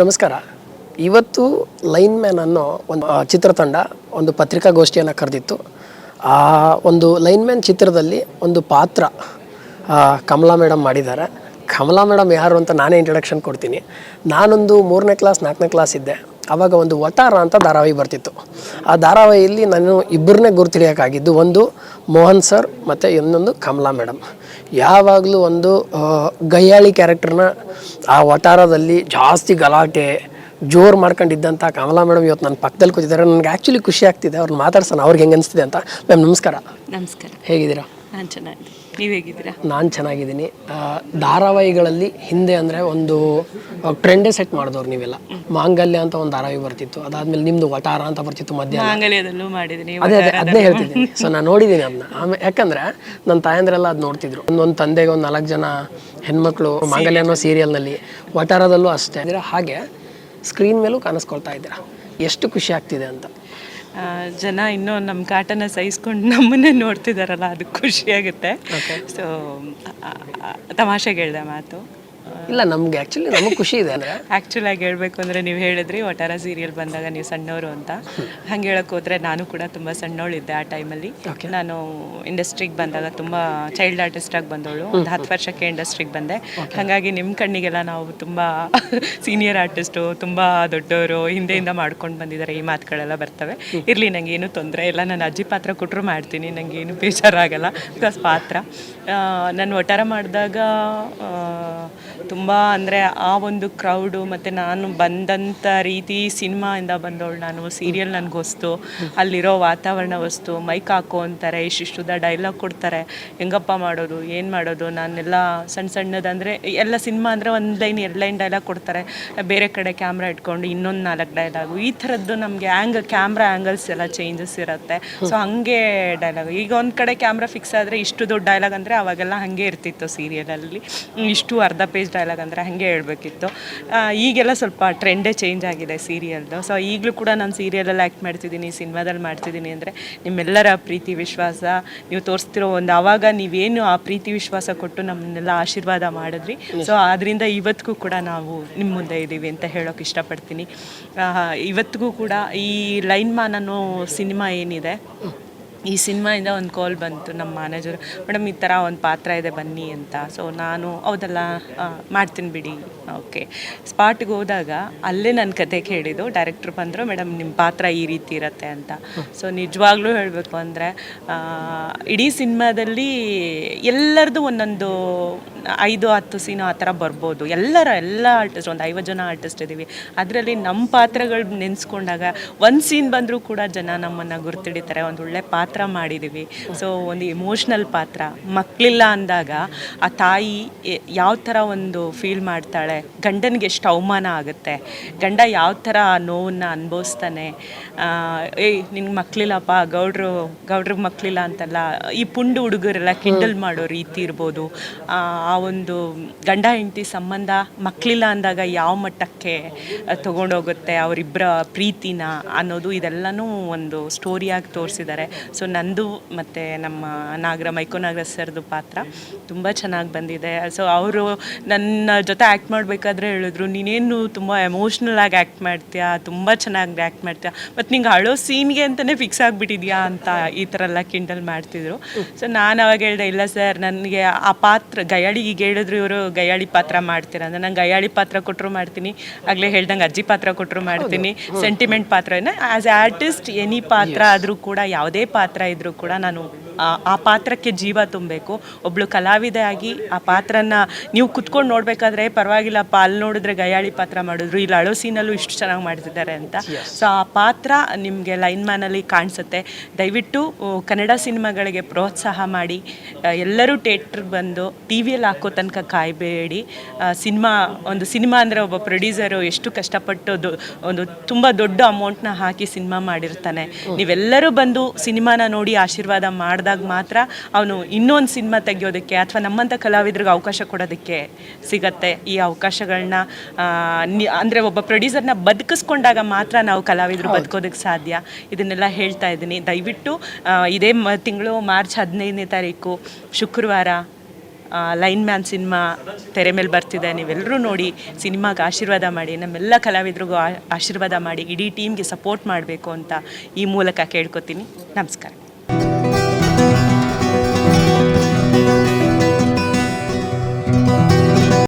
ನಮಸ್ಕಾರ. ಇವತ್ತು line man ಅನ್ನೋ ಒಂದು ಚಿತ್ರತಂಡ ಒಂದು ಪತ್ರಿಕಾಗೋಷ್ಠಿಯನ್ನು ಕರೆದಿತ್ತು. ಆ ಒಂದು ಲೈನ್ ಮ್ಯಾನ್ ಚಿತ್ರದಲ್ಲಿ ಒಂದು ಪಾತ್ರ ಕಮಲಾ ಮೇಡಮ್ ಮಾಡಿದ್ದಾರೆ. ಕಮಲಾ ಮೇಡಮ್ ಯಾರು ಅಂತ ನಾನೇ ಇಂಟ್ರಡಕ್ಷನ್ ಕೊಡ್ತೀನಿ. ನಾನೊಂದು ಮೂರನೇ ಕ್ಲಾಸ್ ನಾಲ್ಕನೇ ಕ್ಲಾಸ್ ಇದ್ದೆ. ಆವಾಗ ಒಂದು ವಟಾರ ಅಂತ ಧಾರಾವಾಹಿ ಬರ್ತಿತ್ತು. ಆ ಧಾರಾವಾಹಿಯಲ್ಲಿ ನಾನು ಇಬ್ಬರನ್ನೇ ಗುರುತಿಡಿಯೋಕ್ಕಾಗಿದ್ದು ಒಂದು ಮೋಹನ್ ಸರ್ ಮತ್ತು ಇನ್ನೊಂದು ಕಮಲಾ ಮೇಡಮ್ ಯಾವಾಗಲೂ ಒಂದು ಗಯ್ಯಾಳಿ ಕ್ಯಾರೆಕ್ಟರ್ನ ಆ ವಟಾರದಲ್ಲಿ ಜಾಸ್ತಿ ಗಲಾಟೆ ಜೋರು ಮಾಡ್ಕೊಂಡಿದ್ದಂಥ ಕಮಲಾ ಮೇಡಮ್ ಇವತ್ತು ನನ್ನ ಪಕ್ಕದಲ್ಲಿ ಕೂತಿದ್ದಾರೆ. ನನಗೆ ಆ್ಯಕ್ಚುಲಿ ಖುಷಿ ಆಗ್ತಿದೆ. ಅವ್ರನ್ನ ಮಾತಾಡ್ಸೋಣ. ಅವ್ರಿಗೆ ಹೆಂಗೆ ಅನಿಸ್ತಿದೆ ಅಂತ. ಮ್ಯಾಮ್ ನಮಸ್ಕಾರ. ನಮಸ್ಕಾರ. ಹೇಗಿದ್ದೀರಾ? ನಾನು ಚೆನ್ನಾಗಿದೆ ನೀವು ಹೇಗಿದ್ದೀರಾ? ನಾನು ಚೆನ್ನಾಗಿದ್ದೀನಿ. ಧಾರಾವಾಹಿಗಳಲ್ಲಿ ಹಿಂದೆ ಅಂದರೆ ಒಂದು ಟ್ರೆಂಡೇ ಸೆಟ್ ಮಾಡಿದವ್ರು ನೀವೆಲ್ಲ. ಮಾಂಗಲ್ಯ ಅಂತ ಒಂದು ಧಾರಾವಾಹಿ ಬರ್ತಿತ್ತು. ಅದಾದ್ಮೇಲೆ ನಿಮ್ದು ವಟಾರ ಅಂತ ಬರ್ತಿತ್ತು ಮಧ್ಯಾಹ್ನ. ಮಾಂಗಲ್ಯದಲ್ಲೂ ಮಾಡಿದ್ದೀನಿ ಅದೇ ಅದೇ ಅದನ್ನೇ ಹೇಳ್ತಿದ್ದೀನಿ. ಸೊ ನಾನು ನೋಡಿದ್ದೀನಿ ಅದನ್ನ ಆಮೇಲೆ ಯಾಕಂದ್ರೆ ನನ್ನ ತಾಯಂದ್ರೆಲ್ಲ ಅದು ನೋಡ್ತಿದ್ರು. ಒಂದೊಂದು ತಂದೆಗೆ ಒಂದು ನಾಲ್ಕು ಜನ ಹೆಣ್ಮಕ್ಳು ಮಾಂಗಲ್ಯ ಅನ್ನೋ ಸೀರಿಯಲ್ನಲ್ಲಿ ವಟಾರದಲ್ಲೂ ಅಷ್ಟೇ. ಹಾಗೆ ಸ್ಕ್ರೀನ್ ಮೇಲೂ ಕಾಣಿಸ್ಕೊಳ್ತಾ ಇದ್ದೀರಾ. ಎಷ್ಟು ಖುಷಿ ಆಗ್ತಿದೆ ಅಂತ. ಜನ ಇನ್ನೂ ನಮ್ಮ ಕಾಟನ ಸಹಿಸ್ಕೊಂಡು ನಮ್ಮನ್ನೇ ನೋಡ್ತಿದ್ದಾರಲ್ಲ ಅದು ಖುಷಿಯಾಗುತ್ತೆ ಸೊ ತಮಾಷೆಗೆ ಹೇಳಿದೆ ಮಾತು. ಇಲ್ಲ ನಮ್ಗೆ ಆ್ಯಕ್ಚುಲಿ ನಮಗೆ ಖುಷಿ ಇದೆ ಅಂದರೆ. ಆ್ಯಕ್ಚುಲ್ ಆಗಿ ಹೇಳಬೇಕು ಅಂದರೆ ನೀವು ಹೇಳಿದ್ರಿ ಒಟಾರ ಸೀರಿಯಲ್ ಬಂದಾಗ ನೀವು ಸಣ್ಣವರು ಅಂತ. ಹಂಗೆ ಹೇಳಕ್ಕೆ ಹೋದರೆ ನಾನು ಕೂಡ ತುಂಬ ಸಣ್ಣವಳಿದ್ದೆ ಆ ಟೈಮಲ್ಲಿ ನಾನು ಇಂಡಸ್ಟ್ರಿಗೆ ಬಂದಾಗ ತುಂಬ ಚೈಲ್ಡ್ ಆರ್ಟಿಸ್ಟಾಗಿ ಬಂದವಳು. ಒಂದು ಹತ್ತು ವರ್ಷಕ್ಕೆ ಇಂಡಸ್ಟ್ರಿಗೆ ಬಂದೆ. ಹಾಗಾಗಿ ನಿಮ್ಮ ಕಣ್ಣಿಗೆಲ್ಲ ನಾವು ತುಂಬ ಸೀನಿಯರ್ ಆರ್ಟಿಸ್ಟು ತುಂಬ ದೊಡ್ಡವರು ಹಿಂದೆಯಿಂದ ಮಾಡ್ಕೊಂಡು ಬಂದಿದ್ದಾರೆ ಈ ಮಾತುಗಳೆಲ್ಲ ಬರ್ತವೆ. ಇರಲಿ ನನಗೆ ಏನು ತೊಂದರೆ ಇಲ್ಲ. ನಾನು ಅಜ್ಜಿ ಪಾತ್ರ ಕೊಟ್ಟರು ಮಾಡ್ತೀನಿ ನನಗೆ ಏನು ಬೇಜಾರಾಗಲ್ಲ. ಬಿಕಾಸ್ ಪಾತ್ರ. ನಾನು ಒಟಾರ ಮಾಡಿದಾಗ ತುಂಬ ಅಂದರೆ ಆ ಒಂದು ಕ್ರೌಡು ಮತ್ತು ನಾನು ಬಂದಂಥ ರೀತಿ ಸಿನಿಮಾಯಿಂದ ಬಂದವಳು ನಾನು. ಸೀರಿಯಲ್ ನನಗೆ ಹೊಸ್ತು ಅಲ್ಲಿರೋ ವಾತಾವರಣ ವಸ್ತು ಮೈಕ್ ಹಾಕೋ ಅಂತಾರೆ ಇಷ್ಟಿಷ್ಟುದ ಡೈಲಾಗ್ ಕೊಡ್ತಾರೆ, ಹೆಂಗಪ್ಪ ಮಾಡೋದು, ಏನು ಮಾಡೋದು, ನಾನೆಲ್ಲ ಸಣ್ಣ ಸಣ್ಣದಂದರೆ ಎಲ್ಲ ಸಿನಿಮಾ ಅಂದರೆ ಒಂದು ಲೈನ್, ಎರಡು ಲೈನ್ ಡೈಲಾಗ್ ಕೊಡ್ತಾರೆ. ಬೇರೆ ಕಡೆ ಕ್ಯಾಮ್ರಾ ಇಟ್ಕೊಂಡು ಇನ್ನೊಂದು ನಾಲ್ಕು ಡೈಲಾಗು ಈ ಥರದ್ದು ನಮಗೆ ಆ್ಯಂಗ್ ಕ್ಯಾಮ್ರಾ ಆ್ಯಂಗಲ್ಸ್ ಎಲ್ಲ ಚೇಂಜಸ್ ಇರುತ್ತೆ. ಸೊ ಹಾಗೆ ಡೈಲಾಗ್ ಈಗ ಒಂದು ಕಡೆ ಕ್ಯಾಮ್ರಾ ಫಿಕ್ಸ್ ಆದರೆ ಇಷ್ಟು ದೊಡ್ಡ ಡೈಲಾಗ್ ಅಂದರೆ ಅವಾಗೆಲ್ಲ ಹಾಗೆ ಇರ್ತಿತ್ತು ಸೀರಿಯಲಲ್ಲಿ ಇಷ್ಟು ಅರ್ಧ ಪೇಜ್ ಡೈಲಾಗ್ ಅಂದರೆ ಹಾಗೆ ಹೇಳಬೇಕಿತ್ತು. ಈಗೆಲ್ಲ ಸ್ವಲ್ಪ ಟ್ರೆಂಡೇ ಚೇಂಜ್ ಆಗಿದೆ ಸೀರಿಯಲ್ದು ಸೊ ಈಗಲೂ ಕೂಡ ನಾನು ಸೀರಿಯಲಲ್ಲಿ ಆ್ಯಕ್ಟ್ ಮಾಡ್ತಿದ್ದೀನಿ, ಸಿನಿಮಾದಲ್ಲಿ ಮಾಡ್ತಿದ್ದೀನಿ ಅಂದರೆ ನಿಮ್ಮೆಲ್ಲರ ಪ್ರೀತಿ, ವಿಶ್ವಾಸ, ನೀವು ತೋರಿಸ್ತಿರೋ ಒಂದು ಆವಾಗ ನೀವೇನು ಆ ಪ್ರೀತಿ, ವಿಶ್ವಾಸ ಕೊಟ್ಟು ನಮ್ಮನ್ನೆಲ್ಲ ಆಶೀರ್ವಾದ ಮಾಡಿದ್ರಿ. ಸೊ ಅದರಿಂದ ಇವತ್ತಿಗೂ ಕೂಡ ನಾವು ನಿಮ್ಮ ಮುಂದೆ ಇದ್ದೀವಿ ಅಂತ ಹೇಳೋಕೆ ಇಷ್ಟಪಡ್ತೀನಿ. ಇವತ್ತಿಗೂ ಕೂಡ ಈ ಲೈನ್ ಮ್ಯಾನ್ ಅನ್ನೋ ಸಿನಿಮಾ ಏನಿದೆ ಈ ಸಿನಿಮಾಯಿಂದ ಒಂದು ಕಾಲ್ ಬಂತು ನಮ್ಮ ಮ್ಯಾನೇಜರ್ ಮೇಡಮ್, ಈ ಥರ ಒಂದು ಪಾತ್ರ ಇದೆ, ಬನ್ನಿ ಅಂತ. ಸೊ ನಾನು, ಹೌದಲ್ಲ ಮಾಡ್ತೀನಿ ಬಿಡಿ. ಓಕೆ ಸ್ಪಾಟ್ಗೆ ಹೋದಾಗ ಅಲ್ಲೇ ನನ್ನ ಕತೆ ಕೇಳಿದ್ದು ಡೈರೆಕ್ಟ್ರ್ ಬಂದರು, ಮೇಡಮ್ ನಿಮ್ಮ ಪಾತ್ರ ಈ ರೀತಿ ಇರುತ್ತೆ ಅಂತ. ಸೊ ನಿಜವಾಗ್ಲೂ ಹೇಳಬೇಕು ಅಂದರೆ ಇಡೀ ಸಿನಿಮಾದಲ್ಲಿ ಎಲ್ಲರದು ಒಂದೊಂದು ಐದು, ಹತ್ತು ಸೀನು ಆ ಥರ ಬರ್ಬೋದು. ಎಲ್ಲರ ಎಲ್ಲ ಆರ್ಟಿಸ್ಟ್ ಒಂದು ಐವತ್ತು ಜನ ಆರ್ಟಿಸ್ಟ್ ಇದ್ದೀವಿ ಅದರಲ್ಲಿ ನಮ್ಮ ಪಾತ್ರಗಳು ನೆನೆಸ್ಕೊಂಡಾಗ ಒಂದು ಸೀನ್ ಬಂದರೂ ಕೂಡ ಜನ ನಮ್ಮನ್ನು ಗುರ್ತಿಡಿತಾರೆ. ಒಂದು ಒಳ್ಳೆ ಪಾತ್ರ ಮಾಡಿದ್ದೀವಿ ಸೊ ಒಂದು ಇಮೋಷ್ನಲ್ ಪಾತ್ರ. ಮಕ್ಕಳಿಲ್ಲ ಅಂದಾಗ ಆ ತಾಯಿ ಯಾವ ಥರ ಒಂದು ಫೀಲ್ ಮಾಡ್ತಾಳೆ? ಗಂಡನಿಗೆ ಎಷ್ಟು ಅವಮಾನ ಆಗುತ್ತೆ? ಗಂಡ ಯಾವ ಥರ ಆ ನೋವನ್ನು ಅನುಭವಿಸ್ತಾನೆ? ಏಯ್ ನಿಂಗೆ ಮಕ್ಕಳಿಲ್ಲಪ್ಪ ಗೌಡ್ರು ಗೌಡ್ರಿಗೆ ಮಕ್ಕಳಿಲ್ಲ ಅಂತಲ್ಲ ಈ ಪುಂಡು ಹುಡುಗರೆಲ್ಲ ಕಿಂಡಲ್ ಮಾಡೋ ರೀತಿ ಇರ್ಬೋದು. ಆ ಆ ಒಂದು ಗಂಡ ಹೆಂಡತಿ ಸಂಬಂಧ ಮಕ್ಕಳಿಲ್ಲ ಅಂದಾಗ ಯಾವ ಮಟ್ಟಕ್ಕೆ ತೊಗೊಂಡೋಗುತ್ತೆ ಅವರಿಬ್ಬರ ಪ್ರೀತಿನ ಅನ್ನೋದು ಇದೆಲ್ಲನೂ ಒಂದು ಸ್ಟೋರಿಯಾಗಿ ತೋರಿಸಿದ್ದಾರೆ ಸೊ ನಂದು ಮತ್ತು ನಮ್ಮ ನಾಗರ ಮೈಕೋ ನಾಗರ ಸರ್ದು ಪಾತ್ರ ತುಂಬ ಚೆನ್ನಾಗಿ ಬಂದಿದೆ. ಸೊ ಅವರು ನನ್ನ ಜೊತೆ ಆ್ಯಕ್ಟ್ ಮಾಡಬೇಕಾದ್ರೆ ಹೇಳಿದ್ರು ನೀನೇನು ತುಂಬ ಎಮೋಷ್ನಲ್ ಆಗಿ ಆ್ಯಕ್ಟ್ ಮಾಡ್ತೀಯಾ ತುಂಬ ಚೆನ್ನಾಗಿ ಆ್ಯಕ್ಟ್ ಮಾಡ್ತೀಯಾ ಮತ್ತು ನಿಂಗೆ ಹಳೋ ಸೀನ್ಗೆ ಅಂತಲೇ ಫಿಕ್ಸ್ ಆಗಿಬಿಟ್ಟಿದ್ಯಾ ಅಂತ ಈ ಥರ ಎಲ್ಲ ಕಿಂಡಲ್ ಮಾಡ್ತಿದ್ರು. ಸೊ ನಾನು ಅವಾಗ ಹೇಳ್ದೆ ಇಲ್ಲ ಸರ್ ನನಗೆ ಆ ಪಾತ್ರ ಗಯಾಳಿ ಈಗ ಹೇಳಿದ್ರು ಇವರು ಗಯಾಳಿ ಪಾತ್ರ ಮಾಡ್ತೀರ ಅಂದರೆ ನಂಗೆ ಗಯಾಳಿ ಪಾತ್ರ ಕೊಟ್ಟರು ಮಾಡ್ತೀನಿ ಆಗಲೇ ಹೇಳ್ದಂಗೆ ಅಜ್ಜಿ ಪಾತ್ರ ಕೊಟ್ಟರು ಮಾಡ್ತೀನಿ ಸೆಂಟಿಮೆಂಟ್ ಪಾತ್ರನ ಆ್ಯಸ್ ಎ ಆರ್ಟಿಸ್ಟ್ ಎನಿ ಪಾತ್ರ ಆದರೂ ಕೂಡ ಯಾವುದೇ ಪಾತ್ರ ಇದ್ದರೂ ಕೂಡ ನಾನು ಆ- ಪಾತ್ರಕ್ಕೆ ಜೀವ ತುಂಬಬೇಕು. ಒಬ್ಬಳು ಕಲಾವಿದೆ ಆಗಿ ಆ ಪಾತ್ರನ ನೀವು ಕುತ್ಕೊಂಡು ನೋಡಬೇಕಾದ್ರೆ ಪರವಾಗಿಲ್ಲಪ್ಪ ಅಲ್ಲಿ ನೋಡಿದ್ರೆ ಗಯಾಳಿ ಪಾತ್ರ ಮಾಡಿದ್ರು ಇಲ್ಲಿ ಅಳೋ ಸೀನಲ್ಲೂ ಇಷ್ಟು ಚೆನ್ನಾಗಿ ಮಾಡ್ತಿದ್ದಾರೆ ಅಂತ. ಸೊ ಆ ಪಾತ್ರ ನಿಮಗೆ ಲೈನ್ ಮ್ಯಾನಲ್ಲಿ ಕಾಣಿಸುತ್ತೆ. ದಯವಿಟ್ಟು ಕನ್ನಡ ಸಿನಿಮಾಗಳಿಗೆ ಪ್ರೋತ್ಸಾಹ ಮಾಡಿ ಎಲ್ಲರೂ ಥಿಯೇಟ್ರಿಗೆ ಬಂದು ಟಿ ವಿಯಲ್ಲಿ ಹಾಕೋ ತನಕ ಕಾಯಬೇಡಿ. ಸಿನಿಮಾ ಒಂದು ಸಿನಿಮಾ ಅಂದರೆ ಒಬ್ಬ ಪ್ರೊಡ್ಯೂಸರು ಎಷ್ಟು ಕಷ್ಟಪಟ್ಟು ಒಂದು ತುಂಬ ದೊಡ್ಡ ಅಮೌಂಟ್ನ ಹಾಕಿ ಸಿನಿಮಾ ಮಾಡಿರ್ತಾನೆ. ನೀವೆಲ್ಲರೂ ಬಂದು ಸಿನಿಮಾನ ನೋಡಿ ಆಶೀರ್ವಾದ ಮಾಡಿದಾಗ ಮಾತ್ರ ಅವನು ಇನ್ನೊಂದು ಸಿನಿಮಾ ತೆಗೆಯೋದಕ್ಕೆ ಅಥವಾ ನಮ್ಮಂಥ ಕಲಾವಿದ್ರಿಗೆ ಅವಕಾಶ ಕೊಡೋದಕ್ಕೆ ಸಿಗತ್ತೆ. ಈ ಅವಕಾಶಗಳನ್ನ ಅಂದರೆ ಒಬ್ಬ ಪ್ರೊಡ್ಯೂಸರ್ನ ಬದುಕಿಸ್ಕೊಂಡಾಗ ಮಾತ್ರ ನಾವು ಕಲಾವಿದರು ಬದುಕೋದಕ್ಕೆ ಸಾಧ್ಯ. ಇದನ್ನೆಲ್ಲ ಹೇಳ್ತಾ ಇದ್ದೀನಿ. ದಯವಿಟ್ಟು ಇದೇ ಮ ತಿಂಗಳು ಮಾರ್ಚ್ ಹದಿನೈದನೇ ತಾರೀಕು ಶುಕ್ರವಾರ ಲೈನ್ ಮ್ಯಾನ್ ಸಿನಿಮಾ ತೆರೆ ಮೇಲೆ ಬರ್ತಿದೆ. ನೀವೆಲ್ಲರೂ ನೋಡಿ ಸಿನಿಮಾಗೆ ಆಶೀರ್ವಾದ ಮಾಡಿ ನಮ್ಮೆಲ್ಲ ಕಲಾವಿದರಿಗೂ ಆಶೀರ್ವಾದ ಮಾಡಿ ಇಡೀ ಟೀಮ್ಗೆ ಸಪೋರ್ಟ್ ಮಾಡಬೇಕು ಅಂತ ಈ ಮೂಲಕ ಕೇಳ್ಕೊತೀನಿ. ನಮಸ್ಕಾರ.